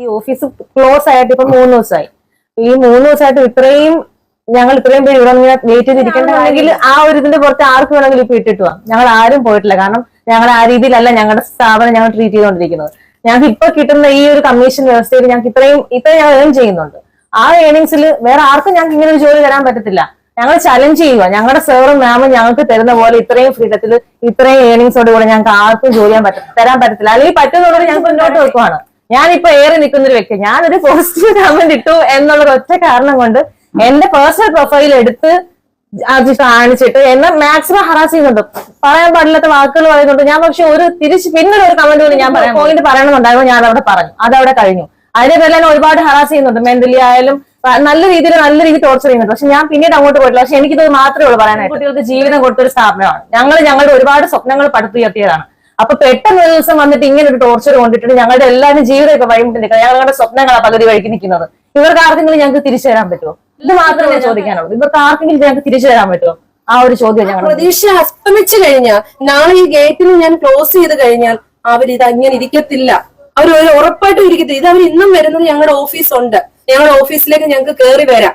ഈ office close ആയിട്ട് ഇപ്പൊ മൂന്ന് ദിവസമായി ഈ മൂന്ന് ദിവസമായിട്ട് ഇത്രയും ഞങ്ങൾ ഇത്രയും പേര് ഇവിടെ ഇങ്ങനെ വെയിറ്റ് ചെയ്തിരിക്കണമെങ്കിൽ ആ ഒരു ഇതിന്റെ പുറത്ത് ആർക്ക് വേണമെങ്കിലും ഇപ്പൊ ഇട്ടിട്ട് പോവാം. ഞങ്ങൾ ആരും പോയിട്ടില്ല. കാരണം ഞങ്ങൾ ആ രീതിയിലല്ല ഞങ്ങളുടെ സ്ഥാപനം ഞങ്ങൾ ട്രീറ്റ് ചെയ്തുകൊണ്ടിരിക്കുന്നത്. ഞങ്ങൾക്ക് ഇപ്പൊ കിട്ടുന്ന ഈ ഒരു കമ്മീഷൻ വ്യവസ്ഥയിൽ ഞങ്ങൾക്ക് ഇത്രയും ഇത്രയും ഞങ്ങൾ ഏൺ ചെയ്യുന്നുണ്ട്. ആ ഏണിങ്സിൽ വേറെ ആർക്കും ഞങ്ങൾക്ക് ഇങ്ങനെ ഒരു ജോലി തരാൻ പറ്റത്തില്ല. ഞങ്ങൾ ചലഞ്ച് ചെയ്യുക ഞങ്ങളുടെ സാറും മാമും ഞങ്ങൾക്ക് തരുന്ന പോലെ ഇത്രയും ഫ്രീഡത്തിൽ ഇത്രയും ഏണിങ്സോട് കൂടെ ഞങ്ങൾക്ക് ആർക്കും ജോലി ചെയ്യാൻ പറ്റും തരാൻ പറ്റത്തില്ല. അല്ലെങ്കിൽ പറ്റുന്നതോടെ ഞങ്ങൾക്ക് മുന്നോട്ട് വെക്കുവാണ്. ഞാനിപ്പോ ഏറി നിൽക്കുന്ന ഒരു വ്യക്തി. ഞാനൊരു പോസിറ്റീവ് കമന്റ് ഇട്ടു എന്നുള്ള ഒറ്റ കാരണം കൊണ്ട് എന്റെ പേഴ്സണൽ പ്രൊഫൈൽ എടുത്ത് അത് കാണിച്ചിട്ട് എന്നെ മാക്സിമം ഹറാസ് ചെയ്യുന്നുണ്ട്. പറയാൻ പാടില്ലാത്ത വാക്കുകൾ പറയുന്നുണ്ട്. ഞാൻ പക്ഷെ ഒരു തിരിച്ച് പിന്നീട് ഒരു കമന്റ് കൊണ്ട് ഞാൻ പോയിന്റ് പറയണമെന്നുണ്ടായിരുന്നു ഞാൻ അവിടെ പറഞ്ഞു. അതവിടെ കഴിഞ്ഞു. അതിനെ പേരിൽ തന്നെ ഒരുപാട് ഹറാസ് ചെയ്യുന്നുണ്ട്. മെന്റലി ആയാലും നല്ല രീതിയിൽ നല്ല രീതിയിൽ ടോർച്ചർ ചെയ്യുന്നുണ്ട്. പക്ഷെ ഞാൻ പിന്നീട് അങ്ങോട്ട് പോയിട്ടില്ല. പക്ഷെ എനിക്കിത് മാത്രമേ ഉള്ളൂ പറയാനായിട്ട്. കുട്ടികൾക്ക് ജീവിതം കൊടുത്തൊരു സ്ഥാപനമാണ്. ഞങ്ങൾ ഞങ്ങളുടെ ഒരുപാട് സ്വപ്നങ്ങൾ പടുത്തുയർത്തിയതാണ്. അപ്പൊ പെട്ടെന്ന് ഒരു ദിവസം വന്നിട്ട് ഇങ്ങനെ ഒരു ടോർച്ചർ കൊണ്ടിട്ട് ഞങ്ങളുടെ എല്ലാവരും ജീവിതം ഇപ്പൊ വഴിമുട്ടി നിൽക്കുന്നത് ഞങ്ങളുടെ സ്വപ്നങ്ങളാണ് പകുതി വഴിക്ക് നിൽക്കുന്നത്. ഇവർക്ക് ആർക്കെങ്കിലും ഞങ്ങൾക്ക് തിരിച്ചു തരാൻ പറ്റുമോ? ഇത് മാത്രമേ ഞാൻ ചോദിക്കാനുള്ളൂ. ഇവർക്ക് ആർക്കെങ്കിലും ഞങ്ങൾക്ക് തിരിച്ചു തരാൻ പറ്റുമോ? ആ ഒരു ചോദ്യം ഞങ്ങൾ പ്രതീക്ഷ അസ്തമിച്ചു കഴിഞ്ഞാൽ നാളെ ഈ ഗേറ്റിൽ ഞാൻ ക്ലോസ് ചെയ്ത് കഴിഞ്ഞാൽ അവരിത് അങ്ങനെ ഇരിക്കത്തില്ല. അവർ ഒരു ഉറപ്പായിട്ടും ഇരിക്കത്തില്ല. ഇത് അവർ ഇന്നും വരുന്നത് ഞങ്ങളുടെ ഓഫീസ് ഉണ്ട്. ഞങ്ങളുടെ ഓഫീസിലേക്ക് ഞങ്ങൾക്ക് കയറി വരാം.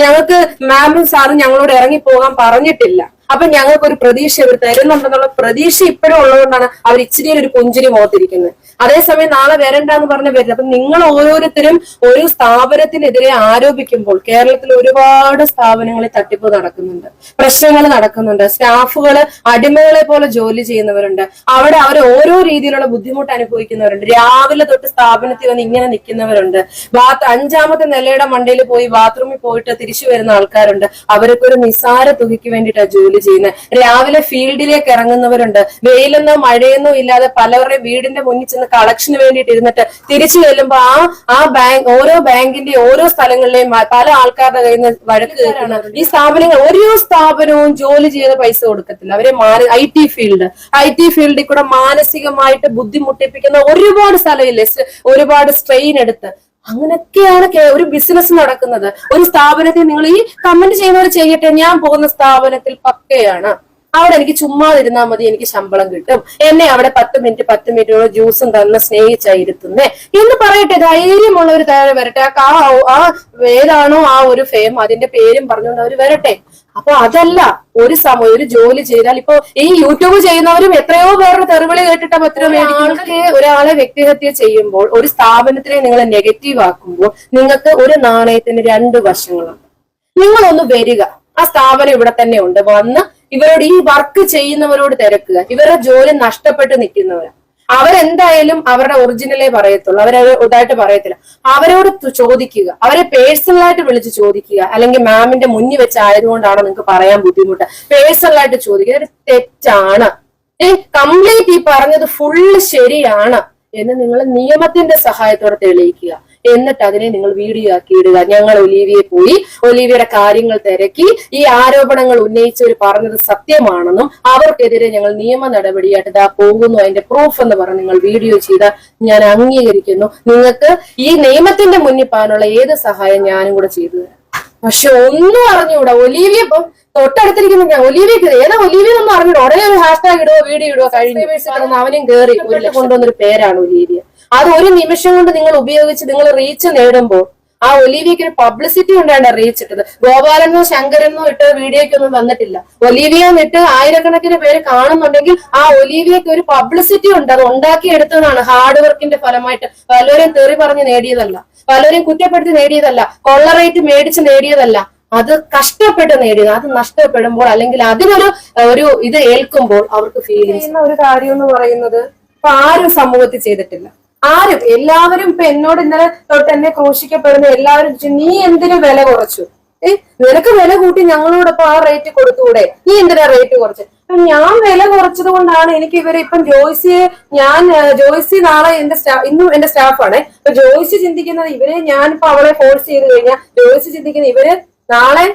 ഞങ്ങൾക്ക് മാമും സാറും ഞങ്ങളോട് ഇറങ്ങി പോകാൻ പറഞ്ഞിട്ടില്ല. അപ്പൊ ഞങ്ങൾക്ക് ഒരു പ്രതീക്ഷ ഇവർ തരുന്നുണ്ടെന്നുള്ള പ്രതീക്ഷ ഇപ്പോഴും ഉള്ളതുകൊണ്ടാണ് അവർ ഇച്ചിരി ഒരു പുഞ്ചിരി മുഖത്തിരിക്കുന്നത്. അതേസമയം നാളെ വരണ്ട എന്ന് പറഞ്ഞ വരില്ല. അപ്പൊ നിങ്ങൾ ഓരോരുത്തരും ഒരു സ്ഥാപനത്തിനെതിരെ ആരോപിക്കുമ്പോൾ കേരളത്തിൽ ഒരുപാട് സ്ഥാപനങ്ങളിൽ തട്ടിപ്പ് നടക്കുന്നുണ്ട്. പ്രശ്നങ്ങൾ നടക്കുന്നുണ്ട്. സ്റ്റാഫുകൾ അടിമകളെ പോലെ ജോലി ചെയ്യുന്നവരുണ്ട്. അവിടെ അവർ ഓരോ രീതിയിലുള്ള ബുദ്ധിമുട്ട് അനുഭവിക്കുന്നവരുണ്ട്. രാവിലെ തൊട്ട് സ്ഥാപനത്തിൽ വന്ന് ഇങ്ങനെ നിൽക്കുന്നവരുണ്ട്. ബാത്ത് അഞ്ചാമത്തെ നിലയുടെ മണ്ടയിൽ പോയി ബാത്റൂമിൽ പോയിട്ട് തിരിച്ചു വരുന്ന ആൾക്കാരുണ്ട്. അവരൊക്കെ ഒരു നിസാര തുകയ്ക്ക് വേണ്ടിയിട്ടാണ് ജോലി ചെയ്യുന്നത്. രാവിലെ ഫീൽഡിലേക്ക് ഇറങ്ങുന്നവരുണ്ട്. വെയിലെന്നോ മഴയെന്നോ ഇല്ലാതെ പലവരുടെ വീടിന്റെ മുന്നിൽ ചെന്ന് കളക്ഷന് വേണ്ടിയിട്ട് ഇരുന്നിട്ട് തിരിച്ചു ചെല്ലുമ്പോ ആ ആ ബാങ്ക് ഓരോ ബാങ്കിന്റെ ഓരോ സ്ഥലങ്ങളിലെയും പല ആൾക്കാരുടെ കയ്യിൽ നിന്ന് വഴക്ക് കേൾക്കുന്നത് ഈ സ്ഥാപനങ്ങൾ ഓരോ സ്ഥാപനവും ജോലി ചെയ്ത പൈസ കൊടുക്കത്തില്ല. അവരെ I T field. I T ഫീൽഡിൽ കൂടെ മാനസികമായിട്ട് ബുദ്ധിമുട്ടിപ്പിക്കുന്ന ഒരുപാട് സ്ഥലമില്ലേ? ഒരുപാട് സ്ട്രെയിൻ എടുത്ത്. അങ്ങനെയൊക്കെയാണ് ഒരു ബിസിനസ് നടക്കുന്നത്. ഒരു സ്ഥാപനത്തിൽ നിങ്ങൾ ഈ കമന്റ് ചെയ്യുന്നവർ ചെയ്യട്ടെ ഞാൻ പോകുന്ന സ്ഥാപനത്തിൽ പക്കയാണ്. അവിടെ എനിക്ക് ചുമ്മാതിരുന്നാൽ മതി എനിക്ക് ശമ്പളം കിട്ടും. എന്നെ അവിടെ പത്ത് മിനിറ്റ് പത്ത് മിനിറ്റോളം ജ്യൂസും തന്ന് സ്നേഹിച്ചായിരുത്തുന്നേ എന്ന് പറയട്ടെ ധൈര്യമുള്ള ഒരു താഴെ വരട്ടെ. ആ ആ ഏതാണോ ആ ഒരു ഫെയിം അതിന്റെ പേരും പറഞ്ഞുകൊണ്ട് അവർ വരട്ടെ. അപ്പൊ അതല്ല ഒരു സമയം ഒരു ജോലി ചെയ്താൽ ഇപ്പൊ ഈ യൂട്യൂബ് ചെയ്യുന്നവരും എത്രയോ പേരുടെ തെറിവിളി കേട്ടിട്ട് എത്രയോ ആൾക്ക് ഒരാളെ വ്യക്തിഹത്യ ചെയ്യുമ്പോൾ ഒരു സ്ഥാപനത്തിനെ നിങ്ങൾ നെഗറ്റീവ് ആക്കുമ്പോൾ നിങ്ങൾക്ക് ഒരു നാണയത്തിന് രണ്ട് വശങ്ങളുണ്ട്. നിങ്ങളൊന്ന് വരിക. ആ സ്ഥാപനം ഇവിടെ തന്നെ ഉണ്ട്. വന്ന് ഇവരോട് ഈ വർക്ക് ചെയ്യുന്നവരോട് തിരക്കുക. ഇവരുടെ ജോലി നഷ്ടപ്പെട്ട് നിൽക്കുന്നവരാ. അവരെന്തായാലും അവരുടെ ഒറിജിനലേ പറയത്തുള്ളൂ. അവരത് ഇതായിട്ട് പറയത്തില്ല. അവരോട് ചോദിക്കുക. അവരെ പേഴ്സണലായിട്ട് വിളിച്ച് ചോദിക്കുക. അല്ലെങ്കിൽ മാമിന്റെ മുന്നിൽ വെച്ച് ആയതുകൊണ്ടാണ് നിങ്ങൾക്ക് പറയാൻ ബുദ്ധിമുട്ട്. പേഴ്സണലായിട്ട് ചോദിക്കുക. ഒരു തെറ്റാണ്. ഏ കംപ്ലീറ്റ് ഈ പറഞ്ഞത് ഫുള്ള് ശരിയാണ് എന്ന് നിങ്ങൾ നിയമത്തിന്റെ സഹായത്തോടെ തെളിയിക്കുക. എന്നിട്ട് അതിനെ നിങ്ങൾ വീഡിയോ ആക്കി ഇടുക. ഞങ്ങൾ ഒലീവിയെ പോയി ഒലീവിയുടെ കാര്യങ്ങൾ തിരക്കി. ഈ ആരോപണങ്ങൾ ഉന്നയിച്ചവർ പറഞ്ഞത് സത്യമാണെന്നും അവർക്കെതിരെ ഞങ്ങൾ നിയമ നടപടിയായിട്ട് ഇതാ പോകുന്നു. അതിന്റെ പ്രൂഫ് എന്ന് പറഞ്ഞ് നിങ്ങൾ വീഡിയോ ചെയ്ത ഞാൻ അംഗീകരിക്കുന്നു. നിങ്ങൾക്ക് ഈ നിയമത്തിന്റെ മുന്നിൽ പോകാനുള്ള ഏത് സഹായം ഞാനും കൂടെ ചെയ്തു തരാം. പക്ഷെ ഒന്നും അറിഞ്ഞുകൂടാ ഒലീവിയ ഇപ്പം തൊട്ടടുത്തിരിക്കുന്ന ഞാൻ ഒലീവിയക്ക് ഏതാ ഒലീവിയ ഒന്നും അറിഞ്ഞൂടാ. ഉടനെ ഒരു ഹാഷ്ടാഗ് ഇടുവോ വീഡിയോ ഇടുവോ കഴിഞ്ഞു. അവനും ലക്ഷം. കൊണ്ടുവന്നൊരു പേരാണ് ഒലീവിയ. അത് ഒരു നിമിഷം കൊണ്ട് നിങ്ങൾ ഉപയോഗിച്ച് നിങ്ങൾ റീച്ച് നേടുമ്പോൾ ആ ഒലീവിയക്ക് ഒരു പബ്ലിസിറ്റി കൊണ്ടാണ് റീച്ച് ഇട്ടത്. ഗോപാലനോ ശങ്കരനോ ഇട്ട വീഡിയോയ്ക്കൊന്നും വന്നിട്ടില്ല. ഒലീവിയ ഇട്ട് ആയിരക്കണക്കിന് പേര് കാണുന്നുണ്ടെങ്കിൽ ആ ഒലീവിയക്ക് ഒരു പബ്ലിസിറ്റി ഉണ്ട്. അത് ഉണ്ടാക്കിയെടുത്തതാണ് ഹാർഡ് വർക്കിന്റെ ഫലമായിട്ട്. പലരും തെറി പറഞ്ഞ് നേടിയതല്ല. പലരും കുറ്റപ്പെടുത്തി നേടിയതല്ല. കൊള്ളറേറ്റ് മേടിച്ച് നേടിയതല്ല. അത് കഷ്ടപ്പെട്ട് നേടിയത്. അത് നഷ്ടപ്പെടുമ്പോൾ അല്ലെങ്കിൽ അതിനൊരു ഒരു ഇത് ഏൽക്കുമ്പോൾ അവർക്ക് ഫീൽ ചെയ്യുന്ന ഒരു കാര്യം എന്ന് പറയുന്നത് ആരും സമൂഹത്തിൽ ചെയ്തിട്ടില്ല. ആരും എല്ലാവരും ഇപ്പൊ എന്നോട് ഇന്നലെ തൊട്ട് എന്നെ ക്രൂശിക്കപ്പെടുന്ന എല്ലാവരും നീ എന്തിനു വില കുറച്ചു? ഏ നിനക്ക് വില കൂട്ടി ഞങ്ങളോടൊപ്പം ആ റേറ്റ് കൊടുത്തൂടെ? നീ എന്തിനാ റേറ്റ് കുറച്ച്? ഞാൻ വില കുറച്ചത് കൊണ്ടാണ് എനിക്ക് ഇവരെ ഇപ്പം ജോയ്സിയെ ഞാൻ ജോയ്സി നാളെ എന്റെ സ്റ്റാഫ് ഇന്നും എന്റെ സ്റ്റാഫാണ് അപ്പൊ ജോയ്സി ചിന്തിക്കുന്നത് ഇവരെ ഞാനിപ്പോ അവളെ ഫോഴ്സ് ചെയ്ത് കഴിഞ്ഞാൽ ജോയ്സി ചിന്തിക്കുന്ന ഇവർ നാളെ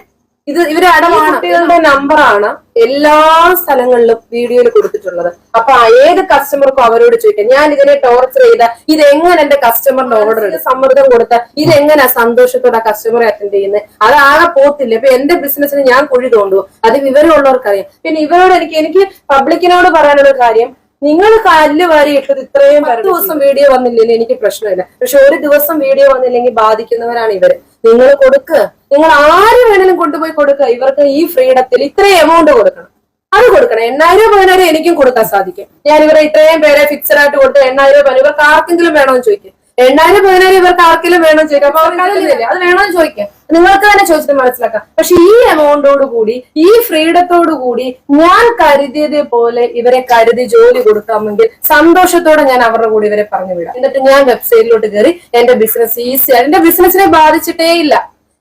ഇത് ഇവരെ കുട്ടികളുടെ നമ്പറാണ് എല്ലാ സ്ഥലങ്ങളിലും വീഡിയോയിൽ കൊടുത്തിട്ടുള്ളത്. അപ്പൊ ഏത് കസ്റ്റമർക്കും അവരോട് ചോദിക്കാം. ഞാൻ ഇതിനെ ടോർച്ചർ ചെയ്ത ഇതെങ്ങനെ എന്റെ കസ്റ്റമറിന്റെ ഓർഡർ സമ്മർദ്ദം കൊടുത്ത ഇതെങ്ങനെ സന്തോഷത്തോടെ കസ്റ്റമറെ അറ്റൻഡ് ചെയ്യുന്നത് അതാകെ പോത്തില്ല. ഇപ്പൊ എന്റെ ബിസിനസ്സിന് ഞാൻ കുഴി തോണ്ടു അത് വിവരമുള്ളവർക്കറിയാം. പിന്നെ ഇവരോട് എനിക്ക് എനിക്ക് പബ്ലിക്കിനോട് പറയാനുള്ള കാര്യം നിങ്ങൾ കല്ല് വാരി ഇട്ടത് ഇത്രയും ദിവസം വീഡിയോ വന്നില്ലെങ്കിൽ എനിക്ക് പ്രശ്നമില്ല. പക്ഷെ ഒരു ദിവസം വീഡിയോ വന്നില്ലെങ്കിൽ ബാധിക്കുന്നവരാണ് ഇവർ. നിങ്ങൾ കൊടുക്കുക നിങ്ങൾ ആര് വേണേലും കൊണ്ടുപോയി കൊടുക്കുക ഇവർക്ക് ഈ ഫ്രീഡത്തിൽ ഇത്രയും എമൗണ്ട് കൊടുക്കണം. അത് കൊടുക്കണം. എണ്ണായിരം പതിനായിരം എനിക്കും കൊടുക്കാൻ സാധിക്കും. ഞാൻ ഇവരെ ഇത്രയും പേരെ ഫിക്സഡ് ആയിട്ട് കൊടുത്ത് എണ്ണായിരം പതിനായിരം ഇവർക്ക് ആർക്കെങ്കിലും വേണമെന്ന് ചോദിക്കും. എണ്ണായിരം പതിനായിരം ഇവർക്ക് ആർക്കെങ്കിലും വേണം ചോദിക്കാം. അപ്പൊ അവർക്ക് അതിലില്ലേ അത് വേണമെന്ന് ചോദിക്കാം. നിങ്ങൾക്ക് തന്നെ ചോദിച്ചിട്ട് മനസ്സിലാക്കാം. പക്ഷെ ഈ എമൗണ്ടോട് കൂടി ഈ ഫ്രീഡത്തോടു കൂടി ഞാൻ കരുതിയത് പോലെ ഇവരെ കരുതി ജോലി കൊടുക്കാമെങ്കിൽ സന്തോഷത്തോടെ ഞാൻ അവരുടെ കൂടെ ഇവരെ പറഞ്ഞു വിടാം. എന്നിട്ട് ഞാൻ വെബ്സൈറ്റിലോട്ട് കയറി എന്റെ ബിസിനസ് ഈസി എന്റെ ബിസിനസിനെ ബാധിച്ചിട്ടേ ഇല്ല.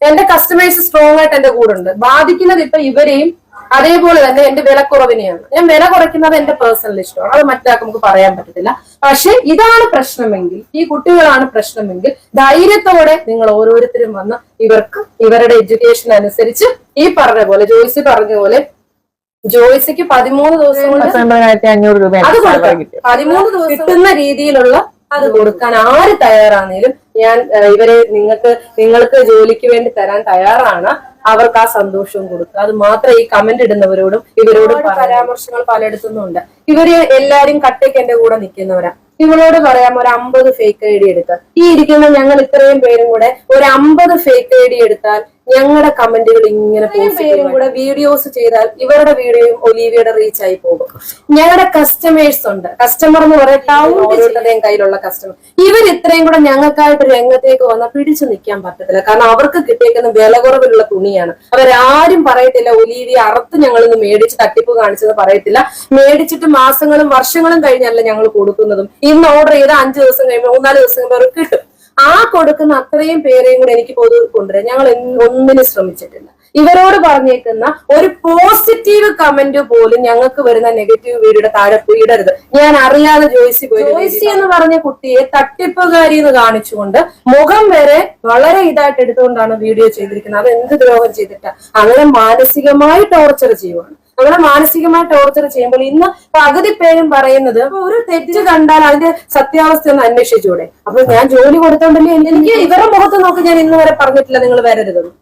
എന്റെ കസ്റ്റമേഴ്സ് സ്ട്രോങ് ആയിട്ട് എന്റെ കൂടെ ഉണ്ട്. ബാധിക്കുന്നത് ഇപ്പൊ ഇവരെയും അതേപോലെ തന്നെ എന്റെ വില കുറവിനെയാണ് ഞാൻ വില കുറയ്ക്കുന്നത് എന്റെ പേഴ്സണൽ ഇഷ്ടമാണ്. അത് മറ്റാൾക്ക് നമുക്ക് പറയാൻ പറ്റത്തില്ല. പക്ഷെ ഇതാണ് പ്രശ്നമെങ്കിൽ ഈ കുട്ടികളാണ് പ്രശ്നമെങ്കിൽ ധൈര്യത്തോടെ നിങ്ങൾ ഓരോരുത്തരും വന്ന് ഇവർക്ക് ഇവരുടെ എഡ്യൂക്കേഷൻ അനുസരിച്ച് ഈ പറഞ്ഞ പോലെ ജോയിസി പറഞ്ഞ പോലെ ജോയിസിക്ക് പതിമൂന്ന് ദിവസം കൊണ്ട് അഞ്ഞൂറ് രൂപ അത് പതിമൂന്ന് ദിവസം കിട്ടുന്ന രീതിയിലുള്ള അത് കൊടുക്കാൻ ആര് തയ്യാറാണെങ്കിലും ഞാൻ ഇവരെ നിങ്ങൾക്ക് നിങ്ങൾക്ക് ജോലിക്ക് വേണ്ടി തരാൻ തയ്യാറാണ്. അവർക്ക് ആ സന്തോഷവും കൊടുക്കുക അത് മാത്രം ഈ കമന്റ് ഇടുന്നവരോടും ഇവരോടും പരാമർശങ്ങൾ പലയിടത്തുനിന്നുണ്ട് ഇവർ എല്ലാരും കട്ടയ്ക്ക് എന്റെ കൂടെ നിൽക്കുന്നവരാ. ഇവളോട് പറയാം ഒരു അമ്പത് ഫേക്ക് ഐ ഡി എടുക്കുക ഈ ഇരിക്കുന്ന ഞങ്ങൾ ഇത്രയും പേരും കൂടെ ഒരു അമ്പത് ഫേക്ക് ഐ ഡി എടുത്താൽ ഞങ്ങളുടെ കമന്റുകൾ ഇങ്ങനെ പേരും കൂടെ വീഡിയോസ് ചെയ്താൽ ഇവരുടെ വീഡിയോയും ഒലീവിയുടെ റീച്ച് ആയി പോകും. ഞങ്ങളുടെ കസ്റ്റമേഴ്സ് ഉണ്ട്. കസ്റ്റമർ എന്ന് ഓരോരുത്തരുടെയും കയ്യിലുള്ള കസ്റ്റമർ ഇവർ ഇത്രയും കൂടെ ഞങ്ങൾക്കായിട്ട് രംഗത്തേക്ക് വന്നാൽ പിടിച്ചു നിൽക്കാൻ പറ്റത്തില്ല. കാരണം അവർക്ക് കിട്ടിയേക്കുന്ന വില കുറവിലുള്ള തുണിയാണ്. അവരാരും പറയത്തില്ല ഒലീവിയ അറുത്ത് ഞങ്ങൾ ഇന്ന് മേടിച്ച് തട്ടിപ്പ് കാണിച്ചത് പറയത്തില്ല. മേടിച്ചിട്ട് മാസങ്ങളും വർഷങ്ങളും കഴിഞ്ഞല്ല ഞങ്ങൾ കൊടുക്കുന്നതും. ഇന്ന് ഓർഡർ ചെയ്ത അഞ്ചു ദിവസം കഴിയുമ്പോൾ മൂന്നാൽ ദിവസം കഴിയുമ്പോൾ അവർക്ക് കിട്ടും. ആ കൊടുക്കുന്ന അത്രയും പേരെയും കൂടെ എനിക്ക് പൊതു കൊണ്ടുവരാം ഞങ്ങൾ ഒന്നിനും ശ്രമിച്ചിട്ടില്ല. ഇവരോട് പറഞ്ഞേക്കുന്ന ഒരു പോസിറ്റീവ് കമന്റ് പോലും ഞങ്ങൾക്ക് വരുന്ന നെഗറ്റീവ് വീഡിയോയുടെ താഴെ ഇടരുത്. ഞാൻ അറിയാതെ ജോയിസി പോയി ജോയിസി എന്ന് പറഞ്ഞ കുട്ടിയെ തട്ടിപ്പുകാരി എന്ന് കാണിച്ചുകൊണ്ട് മുഖം വരെ വളരെ ഇതായിട്ട് എടുത്തുകൊണ്ടാണ് വീഡിയോ ചെയ്തിരിക്കുന്നത്. അത് എന്ത് ദ്രോഹം ചെയ്തിട്ടാ? അങ്ങനെ മാനസികമായി ടോർച്ചർ ചെയ്യുവാണ്. അങ്ങനെ മാനസികമായി ടോർച്ചർ ചെയ്യുമ്പോൾ ഇന്ന് പകുതി പേരും പറയുന്നത് "അപ്പൊ ഒരു തെറ്റ് കണ്ടാൽ അതിന്റെ സത്യാവസ്ഥ ഒന്ന് അന്വേഷിച്ചൂടെ? അപ്പൊ ഞാൻ ജോലി കൊടുത്തോണ്ടല്ലേ എനിക്ക് ഇവരുടെ മുഖത്ത് നോക്കി ഞാൻ ഇന്ന് വരെ പറഞ്ഞിട്ടില്ല നിങ്ങൾ വരരുതെന്ന്.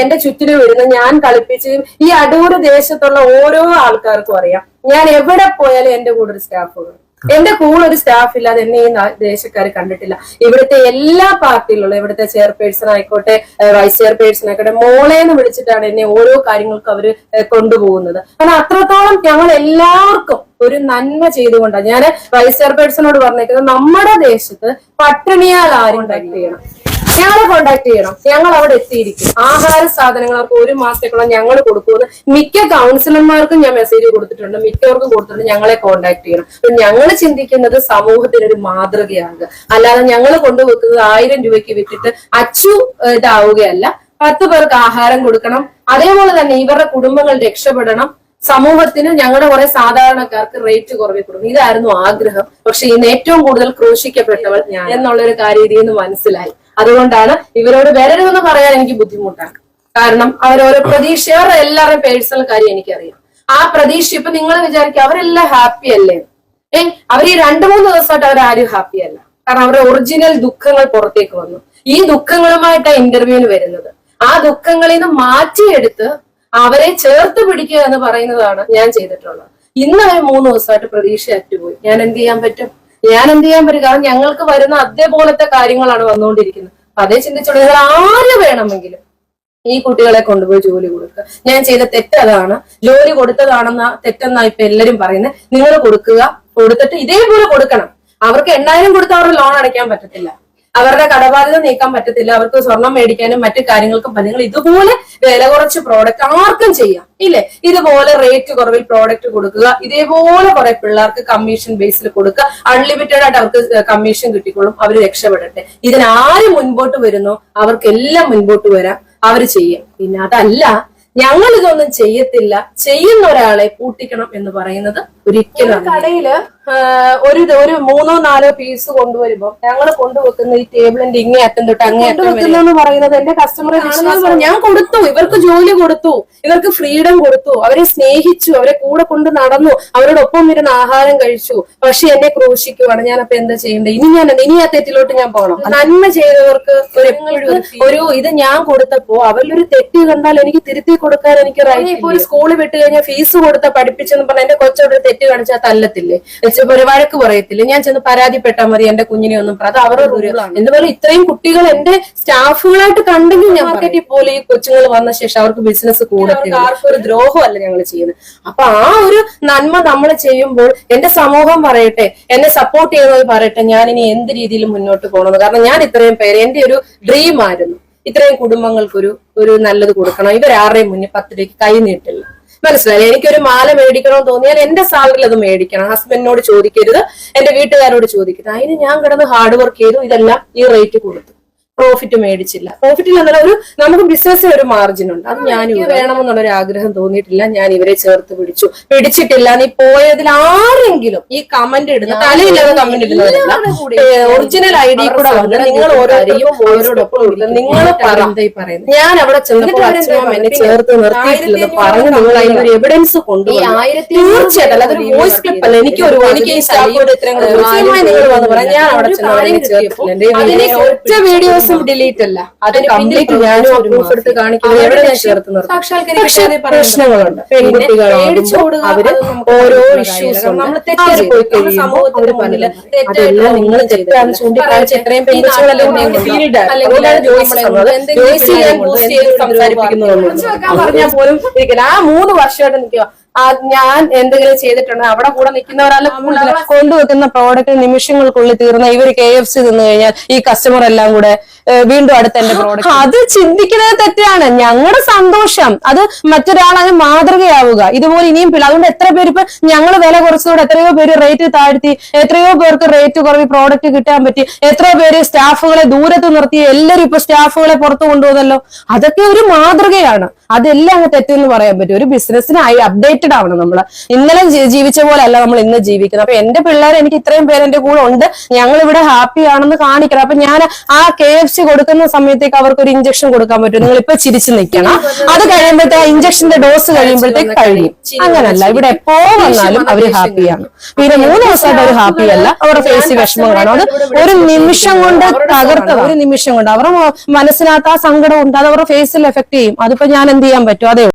എന്റെ ചുറ്റിലും വരുന്ന ഞാൻ കളിപ്പിച്ച് ഈ അടൂർ ദേശത്തുള്ള ഓരോ ആൾക്കാർക്കും അറിയാം. ഞാൻ എവിടെ പോയാലും എന്റെ കൂടെ ഒരു സ്റ്റാഫ് വേണം എന്റെ കൂടെ ഒരു സ്റ്റാഫ് ഇല്ലാതെ എന്നെ ഈ ദേശക്കാർ കണ്ടിട്ടില്ല. ഇവിടുത്തെ എല്ലാ പാർട്ടിയിലുള്ള ഇവിടുത്തെ ചെയർപേഴ്സൺ ആയിക്കോട്ടെ വൈസ് ചെയർപേഴ്സൺ ആയിക്കോട്ടെ മോളെ മോളേന്ന് വിളിച്ചിട്ടാണ് എന്നെ ഓരോ കാര്യങ്ങൾക്കും അവർ കൊണ്ടുപോകുന്നത്. കാരണം അത്രത്തോളം ഞങ്ങൾ എല്ലാവർക്കും ഒരു നന്മ ചെയ്തുകൊണ്ടാണ്. ഞാൻ വൈസ് ചെയർപേഴ്സണോട് പറഞ്ഞേക്കുന്നത് നമ്മുടെ ദേശത്ത് പട്ടിണിയാൽ ആരും ചെയ്യണം ഞങ്ങളെ കോണ്ടാക്ട് ചെയ്യണം. ഞങ്ങൾ അവിടെ എത്തിയിരിക്കും. ആഹാര സാധനങ്ങൾ അവർക്ക് ഒരു മാസത്തേക്കുള്ള ഞങ്ങൾ കൊടുക്കുമെന്ന് മിക്ക കൗൺസിലർമാർക്കും ഞാൻ മെസ്സേജ് കൊടുത്തിട്ടുണ്ട്. മിക്കവർക്കും കൊടുത്തിട്ടുണ്ട് ഞങ്ങളെ കോണ്ടാക്ട് ചെയ്യണം. അപ്പൊ ഞങ്ങൾ ചിന്തിക്കുന്നത് സമൂഹത്തിന് ഒരു മാതൃകയാകുക അല്ലാതെ ഞങ്ങൾ കൊണ്ടുവെക്കുന്നത് ആയിരം രൂപയ്ക്ക് വിറ്റിട്ട് അച്ചു ഇതാവുകയല്ല. പത്ത് പേർക്ക് ആഹാരം കൊടുക്കണം. അതേപോലെ തന്നെ ഇവരുടെ കുടുംബങ്ങൾ രക്ഷപ്പെടണം. സമൂഹത്തിന് ഞങ്ങളുടെ കുറെ സാധാരണക്കാർക്ക് റേറ്റ് കുറവി കൊടുക്കും ഇതായിരുന്നു ആഗ്രഹം. പക്ഷെ ഇന്ന് ഏറ്റവും കൂടുതൽ ക്രൂശിക്കപ്പെട്ടവൾ ഞാൻ. എന്നുള്ള ഒരു കാര്യം ഇതിൽ നിന്ന് മനസ്സിലായി. അതുകൊണ്ടാണ് ഇവരോട് വരരുതെന്ന് പറയാൻ എനിക്ക് ബുദ്ധിമുട്ടാണ്. കാരണം അവരോരോ പ്രതീക്ഷ അവരുടെ എല്ലാവരുടെയും പേഴ്സണൽ കാര്യം എനിക്കറിയാം. ആ പ്രതീക്ഷ ഇപ്പൊ നിങ്ങൾ വിചാരിക്കുക അവരെല്ലാം ഹാപ്പി അല്ലേ? ഏ അവർ ഈ രണ്ടു മൂന്ന് ദിവസമായിട്ട് അവരാരും ഹാപ്പി അല്ല. കാരണം അവരുടെ ഒറിജിനൽ ദുഃഖങ്ങൾ പുറത്തേക്ക് വന്നു. ഈ ദുഃഖങ്ങളുമായിട്ടാണ് ഇന്റർവ്യൂവിന് വരുന്നത്. ആ ദുഃഖങ്ങളിൽ നിന്ന് മാറ്റിയെടുത്ത് അവരെ ചേർത്ത് പിടിക്കുക എന്ന് പറയുന്നതാണ് ഞാൻ ചെയ്തിട്ടുള്ളത്. ഇന്ന് മൂന്ന് ദിവസമായിട്ട് പ്രതീക്ഷ അറ്റുപോയി ഞാൻ എന്ത് ചെയ്യാൻ പറ്റും? ഞാൻ എന്ത് ചെയ്യാൻ പറ്റും? കാരണം ഞങ്ങൾക്ക് വരുന്ന അതേപോലത്തെ കാര്യങ്ങളാണ് വന്നുകൊണ്ടിരിക്കുന്നത്. അപ്പൊ അതേ ചിന്തിച്ചോളൂ നിങ്ങൾ ആര് വേണമെങ്കിലും ഈ കുട്ടികളെ കൊണ്ടുപോയി ജോലി കൊടുക്കുക. ഞാൻ ചെയ്ത തെറ്റ് അതാണ്. ജോലി കൊടുത്തതാണെന്ന തെറ്റെന്നാ ഇപ്പൊ എല്ലാരും പറയുന്നത്. നിങ്ങൾ കൊടുക്കുക കൊടുത്തിട്ട് ഇതേപോലെ കൊടുക്കണം. അവർക്ക് എണ്ണായിരം കൊടുത്ത് അവരുടെ ലോൺ അടയ്ക്കാൻ പറ്റത്തില്ല. അവരുടെ കടബാധ്യത നീക്കാൻ പറ്റത്തില്ല അവർക്ക് സ്വർണം മേടിക്കാനും മറ്റു കാര്യങ്ങൾക്കും. നിങ്ങൾ ഇതുപോലെ വില കുറച്ച് പ്രോഡക്റ്റ് ആർക്കും ചെയ്യാം ഇല്ലേ ഇതുപോലെ റേറ്റ് കുറവിൽ പ്രോഡക്റ്റ് കൊടുക്കുക ഇതേപോലെ കുറെ പിള്ളേർക്ക് കമ്മീഷൻ ബേസിൽ കൊടുക്കുക അൺലിമിറ്റഡ് ആയിട്ട് അവർക്ക് കമ്മീഷൻ കിട്ടിക്കോളും അവർ രക്ഷപ്പെടട്ടെ ഇതിനാര് മുൻപോട്ട് വരുന്നോ അവർക്കെല്ലാം മുൻപോട്ട് വരാം അവർ ചെയ്യും പിന്നെ അതല്ല ഞങ്ങൾ ഇതൊന്നും ചെയ്യത്തില്ല ചെയ്യുന്ന ഒരാളെ പൂട്ടിക്കണം എന്ന് പറയുന്നത് ഒരിക്കലും കടയിൽ ഒരു ഒരു മൂന്നോ നാലോ പീസ് കൊണ്ടുവരുമ്പോ ഞങ്ങൾ കൊണ്ടുവെക്കുന്ന ഈ ടേബിളിന്റെ ഇങ്ങേ അറ്റം തൊട്ട് അങ്ങേ എന്ന് പറയുന്നത് എന്റെ കസ്റ്റമറെ ഞാൻ കൊടുത്തു ഇവർക്ക് ജോലി കൊടുത്തു ഇവർക്ക് ഫ്രീഡം കൊടുത്തു അവരെ സ്നേഹിച്ചു അവരെ കൂടെ കൊണ്ട് നടന്നു അവരോടൊപ്പം ഇരുന്ന് ആഹാരം കഴിച്ചു പക്ഷെ എന്നെ ക്രൂശിക്കുവാണ്. ഞാൻ അപ്പൊ എന്താ ചെയ്യേണ്ടത്? ഇനി ഞാൻ ഇനി ആ തെറ്റിലോട്ട് ഞാൻ പോകണം. നന്മ ചെയ്തവർക്ക് ഒരു ഇത് ഞാൻ കൊടുത്തപ്പോ അവരിലൊരു തെറ്റ് കണ്ടാൽ എനിക്ക് തിരുത്തി കൊടുക്കാൻ എനിക്ക് റൈറ്റ് ഇപ്പൊ ഒരു സ്കൂളിൽ വിട്ട് കഴിഞ്ഞാൽ ഫീസ് കൊടുത്ത പഠിപ്പിച്ചെന്ന് പറഞ്ഞാൽ എന്റെ കൊച്ചോട് തെറ്റ് തെറ്റ് കാണിച്ചാൽ തല്ലത്തില്ലേ? ഒരു വഴക്ക് പറയത്തില്ലേ? ഞാൻ ചെന്ന് പരാതിപ്പെട്ടാൽ മതി എന്റെ കുഞ്ഞിനെ ഒന്നും. പറ- അത് അവരുടെ റൂളാണ് എന്തുപോലെ ഇത്രയും കുട്ടികൾ എന്റെ സ്റ്റാഫുകളായിട്ട് കണ്ടെങ്കിൽ ഞാൻ മാർക്കറ്റിൽ പോലെ ഈ കൊച്ചുങ്ങൾ വന്ന ശേഷം അവർക്ക് ബിസിനസ് കൂടത്തില്ല. ഒരു ദ്രോഹമല്ല ഞങ്ങൾ ചെയ്യുന്നത്. അപ്പൊ ആ ഒരു നന്മ നമ്മൾ ചെയ്യുമ്പോൾ എന്റെ സമൂഹം പറയട്ടെ എന്നെ സപ്പോർട്ട് ചെയ്യുന്നത് പറയട്ടെ ഞാൻ ഇനി എന്ത് രീതിയിൽ മുന്നോട്ട് പോകണമെന്ന് കാരണം ഞാൻ ഇത്രയും പേര് എന്റെ ഒരു ഡ്രീം ആയിരുന്നു. ഇത്രയും കുടുംബങ്ങൾക്കൊരു ഒരു നല്ലത് കൊടുക്കണം. ഇവരാരുടെയും മുന്നിൽ പത്ത് രൂപയ്ക്ക് കൈ നീട്ടില്ല. മനസ്സിലായി? എനിക്കൊരു മാല മേടിക്കണമെന്ന് തോന്നിയാൽ എന്റെ സാലറിയിൽ അത് മേടിക്കണം. ഹസ്ബൻഡിനോട് ചോദിക്കരുത്. എന്റെ വീട്ടുകാരോട് ചോദിക്കരുത്. അതിന് ഞാൻ കിടന്ന് ഹാർഡ് വർക്ക് ചെയ്തു. ഇതെല്ലാം ഈ റേറ്റ് കൊടുത്തു. പ്രോഫിറ്റ് മേടിച്ചില്ല. പ്രോഫിറ്റിൽ എന്നാൽ ഒരു നമുക്ക് ബിസിനസ് ഒരു മാർജിൻ ഉണ്ട്. അത് ഞാൻ വേണമെന്നുള്ള ഒരു ആഗ്രഹം തോന്നിയിട്ടില്ല. ഞാൻ ഇവരെ ചേർത്ത് പിടിച്ചു. പിടിച്ചിട്ടില്ല. നീ പോയതിൽ ആരെങ്കിലും ഈ കമന്റ് ഇടുന്ന തലയില്ലാതെ കമന്റ് ഇടുന്നവരല്ല ഒറിജിനൽ ഐ ഡി കൂടെ. വന്ന് നിങ്ങൾ ഇരുന്ന് നിങ്ങൾ പറയുന്നത് ഞാൻ അവിടെ ചെന്നപ്പോൾ അച്ഛനും എന്നെ ചേർത്ത് നിർത്തിയിട്ടില്ലെന്ന് പറഞ്ഞു നിങ്ങൾ അതിനൊരു എവിഡൻസ് കൊണ്ടുപോയി തീർച്ചയായിട്ടും വോയിസ് ക്ലിപ്പ് അല്ല. എനിക്ക് ഒരു എനിക്ക് നിങ്ങൾ വന്ന് പറയാം. ഞാൻ അവിടെ ചെന്ന് അവരെ ചേർത്തില്ല എന്റെ ഒറ്റ വീഡിയോസും ഡിലീറ്റ് അല്ല അത് കംപ്ലീറ്റ് ഞാനും പ്രൂഫ് എടുത്ത് കാണിക്കുന്നത് പ്രശ്നങ്ങളുണ്ട് അവർ ഓരോ ഇഷ്യൂസ് പോയി കഴിയുമ്പോൾ അതെല്ലാം നിങ്ങൾ തെറ്റാന്ന് ചൂണ്ടിക്കാണിച്ച് എത്രയും പെൺകുട്ടികളല്ലേ ഫീൽഡ് അതുകൊണ്ടാണ് ജോയിസ് തന്നത് ജോയിസ് ഞാൻ പറഞ്ഞാൽ പോലും ഇരിക്കില്ല ആ മൂന്ന് വർഷമായിട്ട് നിൽക്കുക ഞാൻ എന്തെങ്കിലും ചെയ്തിട്ടുണ്ടോ? അവിടെ കൂടെ നിൽക്കുന്നവരല്ല കൂടുതൽ കൊണ്ടുവെക്കുന്ന പ്രോഡക്റ്റ് നിമിഷങ്ങൾക്കുള്ളിൽ തീർന്ന ഇവർ കെ എഫ് സി തിന്നു കഴിഞ്ഞാൽ ഈ കസ്റ്റമർ എല്ലാം കൂടെ വീണ്ടും അടുത്ത എന്റെ പ്രോഡക്റ്റ് അത് ചിന്തിക്കുന്നത് തെറ്റാണ്. ഞങ്ങളുടെ സന്തോഷം. അത് മറ്റൊരാളതിന് മാതൃകയാവുക. ഇതുപോലെ ഇനിയും പിള്ള അതുകൊണ്ട് എത്ര പേര് ഇപ്പൊ ഞങ്ങൾ വില കുറച്ചതോടെ എത്രയോ പേര് റേറ്റ് താഴ്ത്തി എത്രയോ പേർക്ക് റേറ്റ് കുറവ് പ്രോഡക്റ്റ് കിട്ടാൻ പറ്റി എത്രയോ പേര് സ്റ്റാഫുകളെ ദൂരത്ത് നിർത്തി എല്ലാവരും ഇപ്പൊ സ്റ്റാഫുകളെ പുറത്തു കൊണ്ടുപോകുന്നല്ലോ. അതൊക്കെ ഒരു മാതൃകയാണ്. അതെല്ലാം അങ്ങ് തെറ്റെന്ന് പറയാൻ പറ്റും. ഒരു ബിസിനസ്സിന് അപ്ഡേറ്റഡ് ആവണം നമ്മൾ ഇന്നലെ ജീവിച്ച പോലെ അല്ല നമ്മൾ ഇന്ന് ജീവിക്കുന്നത്. അപ്പൊ എന്റെ പിള്ളേർ എനിക്ക് ഇത്രയും പേര് എന്റെ കൂടെ ഉണ്ട്. ഞങ്ങൾ ഇവിടെ ഹാപ്പി ആണെന്ന് കാണിക്കണം. അപ്പൊ ഞാൻ ആ കെ എഫ് സി കൊടുക്കുന്ന സമയത്തേക്ക് അവർക്ക് ഒരു ഇഞ്ചക്ഷൻ കൊടുക്കാൻ പറ്റും. നിങ്ങൾ ഇപ്പൊ ചിരിച്ചു നിൽക്കണം. അത് കഴിയുമ്പോഴത്തെ ആ ഇഞ്ചക്ഷന്റെ ഡോസ് കഴിയുമ്പോഴത്തേക്ക് കഴിയും. അങ്ങനല്ല. ഇവിടെ എപ്പോ വന്നാലും അവർ ഹാപ്പിയാണ് പിന്നെ മൂന്ന് ദിവസമായിട്ട് അവർ ഹാപ്പി അല്ല. അവരുടെ ഫേസ് വിഷമം കാണും. അത് ഒരു നിമിഷം കൊണ്ട് തകർത്ത ഒരു നിമിഷം കൊണ്ട്. അവരുടെ മനസ്സിനകത്ത് ആ സങ്കടം ഉണ്ട്. അത് അവരുടെ ഫേസിൽ എഫക്ട് ചെയ്യും. അതിപ്പോ ഞാൻ എന്ത് ചെയ്യാൻ പറ്റും? അതെ